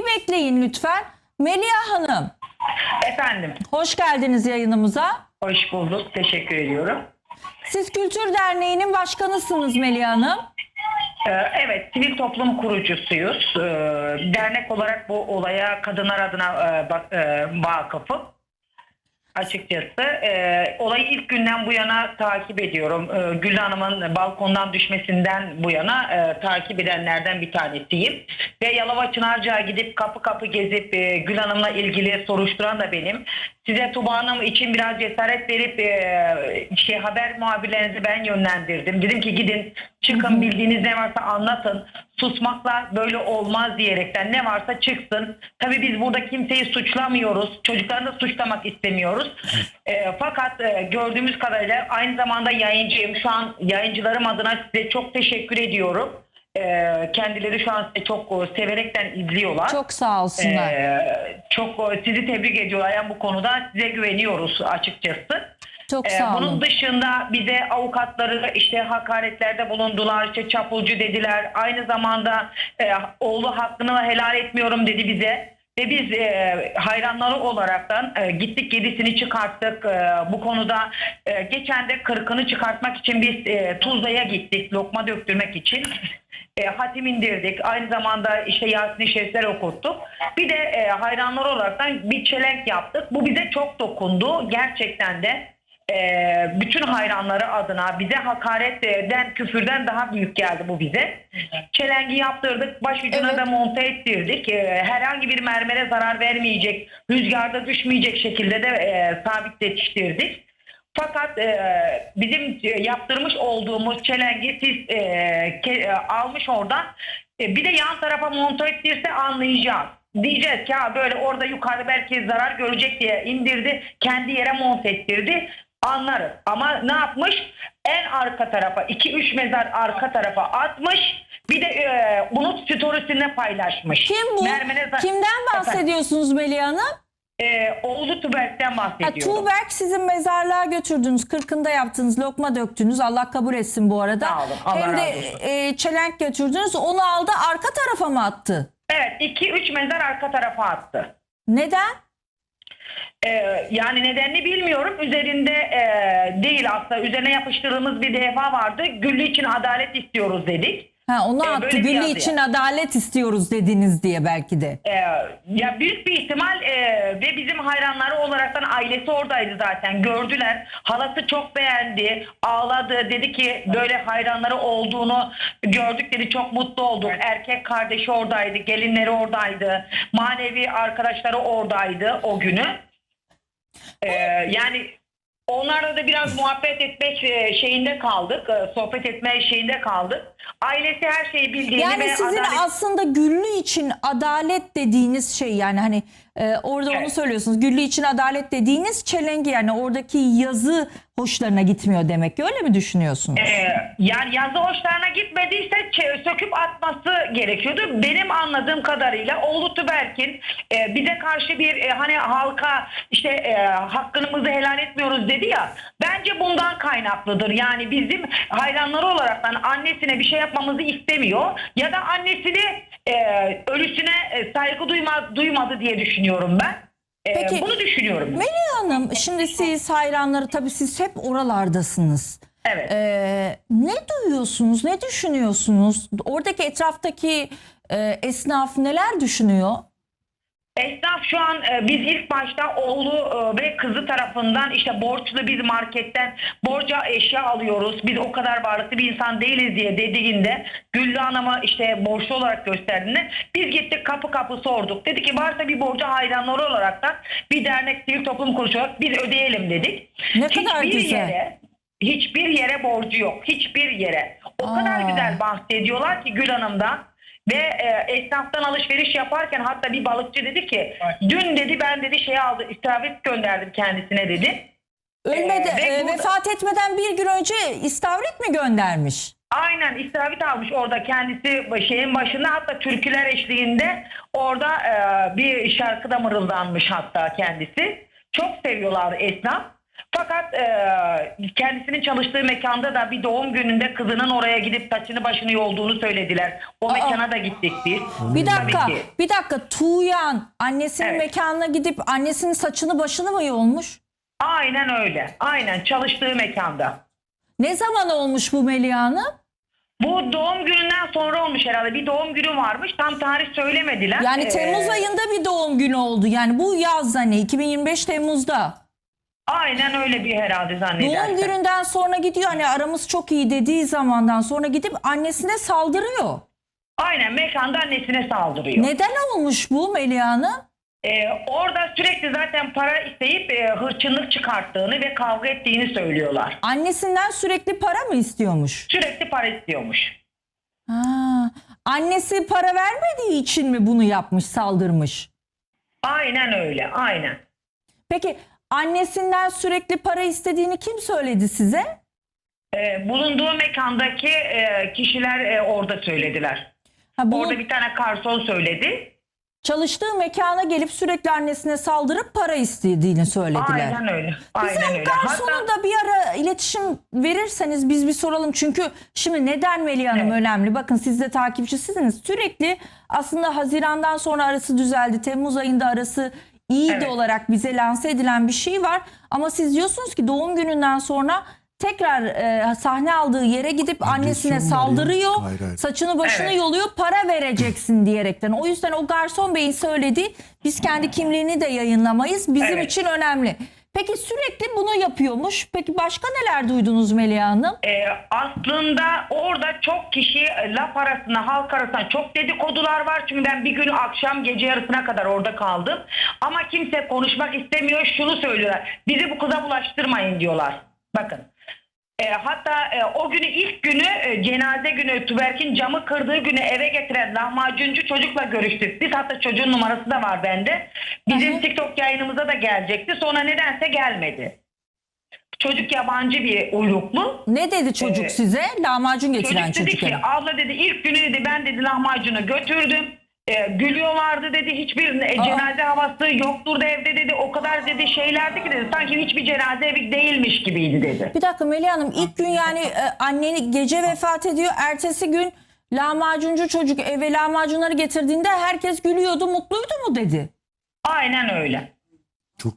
Bir bekleyin lütfen. Melia Hanım, Efendim, hoş geldiniz yayınımıza. hoş bulduk. Teşekkür ediyorum. Siz Kültür Derneği'nin başkanısınız Melia Hanım. Ee, evet, sivil toplum kurucusuyuz. Ee, dernek olarak bu olaya kadınlar adına e, e, vakıfım. Açıkçası e, olayı ilk günden bu yana takip ediyorum. E, Gül Hanım'ın balkondan düşmesinden bu yana e, takip edenlerden bir tanesiyim. Ve Yalova Çınarca'ya gidip kapı kapı gezip e, Gül Hanım'la ilgili soruşturan da benim. Size Tuba Hanım için biraz cesaret verip e, şey haber muhabirlerinizi ben yönlendirdim. Dedim ki gidin çıkın bildiğiniz ne varsa anlatın. Susmakla böyle olmaz diyerekten ne varsa çıksın. Tabii biz burada kimseyi suçlamıyoruz. Çocukları da suçlamak istemiyoruz. E, fakat e, gördüğümüz kadarıyla aynı zamanda yayıncıyım. Şu an yayıncılarım adına size çok teşekkür ediyorum. E, kendileri şu an sizi çok e, severekten izliyorlar. Çok sağ olsunlar. Ee, çok e, sizi tebrik ediyorlar. Yani bu konuda size güveniyoruz açıkçası. Çok Ee, sağ bunun olun. dışında bize avukatları işte hakaretlerde bulundular, işte çapulcu dediler. Aynı zamanda e, oğlu hakkını helal etmiyorum dedi bize. Ve biz e, hayranları olaraktan e, gittik yedisini çıkarttık. E, bu konuda e, geçen de kırkını çıkartmak için biz e, Tuzla'ya gittik lokma döktürmek için. E, hatim indirdik. Aynı zamanda işte Yasin-i Şerifler okuttuk. Bir de e, hayranlar olaraktan bir çelenk yaptık. Bu bize çok dokundu. Gerçekten de bütün hayranları adına bize hakaretten, küfürden daha büyük geldi bu bize. Çelengi yaptırdık, baş ucuna Evet. da monte ettirdik. E, herhangi bir mermere zarar vermeyecek, rüzgarda düşmeyecek şekilde de e, sabitletiştirdik. Fakat e, bizim e, yaptırmış olduğumuz çelengi siz e, ke- e, almış oradan e, bir de yan tarafa monte ettirse anlayacağız. Diyeceğiz ki ha böyle orada yukarıda belki zarar görecek diye indirdi. Kendi yere monte ettirdi. Anlarız. Ama ne yapmış? En arka tarafa 2-3 mezar arka tarafa atmış. Bir de e, bunu storiesinde paylaşmış. Kim bu? Mermene Kimden bahsediyorsunuz Melia Hanım? e, oğlu Tüberk'ten Ha, bahsediyorum. Tuğberk sizin mezarlığa götürdünüz. Kırkında yaptınız. Lokma döktünüz. Allah kabul etsin bu arada. Sağ olun, Allah Hem de e, çelenk götürdünüz. Onu aldı arka tarafa mı attı? Evet 2-3 mezar arka tarafa attı. Neden? Ee, yani nedenini bilmiyorum. Üzerinde e, değil aslında. Üzerine yapıştırdığımız bir defa vardı. Güllü için adalet istiyoruz dedik. Ha, onu Ee, attı. Güllü için adalet istiyoruz dediniz diye belki de. Ee, ya büyük bir ihtimal e, ve bizim hayranları olaraktan ailesi oradaydı zaten. Gördüler. Halası çok beğendi. Ağladı. Dedi ki böyle hayranları olduğunu gördük dedi. Çok mutlu olduk. Erkek kardeşi oradaydı. Gelinleri oradaydı. Manevi arkadaşları oradaydı o günü. Ee, yani onlarla da biraz muhabbet etmek e, şeyinde kaldık. e, Sohbet etme şeyinde kaldık. Ailesi her şeyi bildiğini Yani ve sizin adalet- aslında Güllü için adalet dediğiniz şey yani hani e, orada onu Evet. söylüyorsunuz. Güllü için adalet dediğiniz çelengi yani oradaki yazı hoşlarına gitmiyor demek ki öyle mi düşünüyorsunuz? Ee, yani yazı hoşlarına gitmediyse söküp atması gerekiyordu. Benim anladığım kadarıyla oğlu Tüberk'in e, bize karşı bir e, hani halka işte e, hakkımızı helal etmiyoruz dedi ya. Bence bundan kaynaklıdır. Yani bizim hayranları olaraktan annesine bir şey yapmamızı istemiyor ya da annesini e, ölüsüne e, saygı duyma, duymadı diye düşünüyorum ben. E, Peki, bunu düşünüyorum. Melia Hanım şimdi siz hayranları tabii siz hep oralardasınız. Evet. Ee, ne duyuyorsunuz, ne düşünüyorsunuz? Oradaki etraftaki e, esnaf neler düşünüyor? Esnaf şu an e, biz ilk başta oğlu e, ve kızı tarafından işte borçlu biz marketten borca eşya alıyoruz. Biz o kadar varlıklı bir insan değiliz diye dediğinde Güllü Hanım'a işte borçlu olarak gösterdiğinde biz gittik kapı kapı sorduk. Dedi ki varsa bir borca hayranları olarak da bir dernek sivil toplum kuruluşu olarak biz ödeyelim dedik. Ne kadar Hiçbir güzel. Yere, hiçbir yere borcu yok. Hiçbir yere. O kadar Aa. güzel bahsediyorlar ki Gül Hanım'dan. Ve e, esnaftan alışveriş yaparken hatta bir balıkçı dedi ki dün dedi ben dedi şey aldı istavrit gönderdim kendisine dedi. Ölmedi, Ee, ve e, burada- vefat etmeden bir gün önce istavrit mi göndermiş? Aynen istavrit almış orada kendisi şeyin başında hatta türküler eşliğinde orada e, bir şarkıda mırıldanmış hatta kendisi. Çok seviyorlar esnaf. Fakat e, kendisinin çalıştığı mekanda da bir doğum gününde kızının oraya gidip saçını başını yolduğunu söylediler. O mekana da gittik biz. Bir dakika, Tabii ki. bir dakika. Tuğyan annesinin Evet. mekanına gidip annesinin saçını başını mı yolmuş? Aynen öyle. Aynen çalıştığı mekanda. Ne zaman olmuş bu Melih Hanım? Bu doğum gününden sonra olmuş herhalde. Bir doğum günü varmış. Tam tarih söylemediler. Yani Ee, Temmuz ayında bir doğum günü oldu. Yani bu yaz hani 2025 Temmuz'da. Aynen öyle bir herhalde Doğum zannedersem. gününden sonra gidiyor hani aramız çok iyi dediği zamandan sonra gidip annesine saldırıyor. Aynen mekanda annesine saldırıyor. Neden olmuş bu Melih Hanım? Ee, orada sürekli zaten para isteyip e, hırçınlık çıkarttığını ve kavga ettiğini söylüyorlar. Annesinden sürekli para mı istiyormuş? Sürekli para istiyormuş. Ha, annesi para vermediği için mi bunu yapmış, saldırmış? Aynen öyle. Aynen. Peki annesinden sürekli para istediğini kim söyledi size? Ee, bulunduğu mekandaki e, kişiler e, orada söylediler. Ha, bunu Orada bir tane garson söyledi. çalıştığı mekana gelip sürekli annesine saldırıp para istediğini söylediler. Aynen öyle. Aynen Bize öyle. garsona Hatta da bir ara iletişim verirseniz biz bir soralım. Çünkü şimdi neden Melih Hanım Evet. önemli? Bakın siz de takipçisiniz. Sürekli aslında Haziran'dan sonra arası düzeldi. Temmuz ayında arası iyiydi Evet. olarak bize lanse edilen bir şey var. Ama siz diyorsunuz ki doğum gününden sonra tekrar e, sahne aldığı yere gidip annesine saldırıyor. Hayır, hayır. Saçını başını Evet. yoluyor para vereceksin diyerekten. O yüzden o garson beyin söyledi. Biz kendi kimliğini de yayınlamayız. Bizim Evet. için önemli. Peki sürekli bunu yapıyormuş. Peki başka neler duydunuz Melih Hanım? e, aslında orada çok kişi laf arasında halk arasında çok dedikodular var. Çünkü ben bir gün akşam gece yarısına kadar orada kaldım. Ama kimse konuşmak istemiyor. Şunu söylüyorlar. Bizi bu kıza bulaştırmayın diyorlar. Bakın. E, hatta e, o günü ilk günü e, cenaze günü Tüberk'in camı kırdığı günü eve getiren lahmacuncu çocukla görüştük. Biz hatta çocuğun numarası da var bende. Bizim hı. TikTok yayınımıza da gelecekti. Sonra nedense gelmedi. Çocuk yabancı bir uyruklu. Ne dedi çocuk Ee, size? Lahmacun getiren Çocuk dedi çocuk. ki yani. abla dedi ilk günü dedi ben dedi lahmacunu götürdüm. E, gülüyorlardı dedi hiçbir e, cenaze havası yoktur da evde dedi o kadar dedi şeylerdi ki dedi sanki hiçbir cenaze evi değilmiş gibiydi dedi. Bir dakika Melih Hanım ilk gün yani e, anneni gece vefat ediyor. Ertesi gün lahmacuncu çocuk eve lahmacunları getirdiğinde herkes gülüyordu mutluydu mu dedi. Aynen öyle. Çok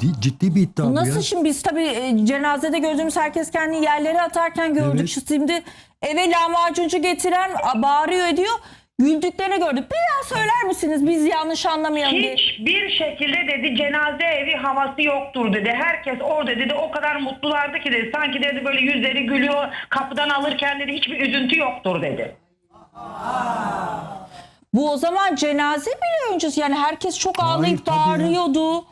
di- ciddi bir iddia Bu nasıl ya. şimdi biz tabii e, cenazede gördüğümüz herkes kendi yerlere atarken gördük. Evet. Şimdi eve lahmacuncu getiren a, bağırıyor ediyor. Güldüklerini gördük. Bir daha söyler misiniz biz yanlış anlamayalım diye. Hiçbir şekilde dedi cenaze evi havası yoktur dedi. Herkes orada dedi o kadar mutlulardı ki dedi. Sanki dedi böyle yüzleri gülüyor kapıdan alırken dedi hiçbir üzüntü yoktur dedi. Bu o zaman cenaze bile öncesi yani herkes çok Hayır, ağlayıp tabii ya. bağırıyordu.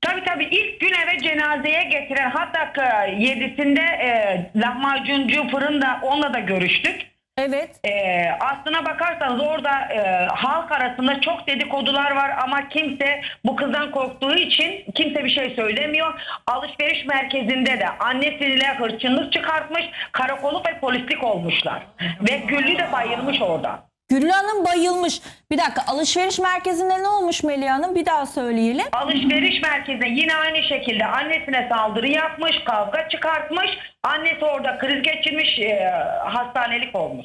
Tabii tabii ilk gün eve cenazeye getiren hatta e, yedisinde e, lahmacuncu fırında onunla da görüştük. Evet. E, aslına bakarsanız orada e, halk arasında çok dedikodular var ama kimse bu kızdan korktuğu için kimse bir şey söylemiyor. Alışveriş merkezinde de annesiyle hırçınlık çıkartmış, karakolluk ve polislik olmuşlar. Ve Güllü de bayılmış orada. Güllü Hanım bayılmış. Bir dakika alışveriş merkezinde ne olmuş Melih Hanım? Bir daha söyleyelim. Alışveriş merkezinde yine aynı şekilde annesine saldırı yapmış, kavga çıkartmış. Annesi orada kriz geçirmiş, e, hastanelik olmuş.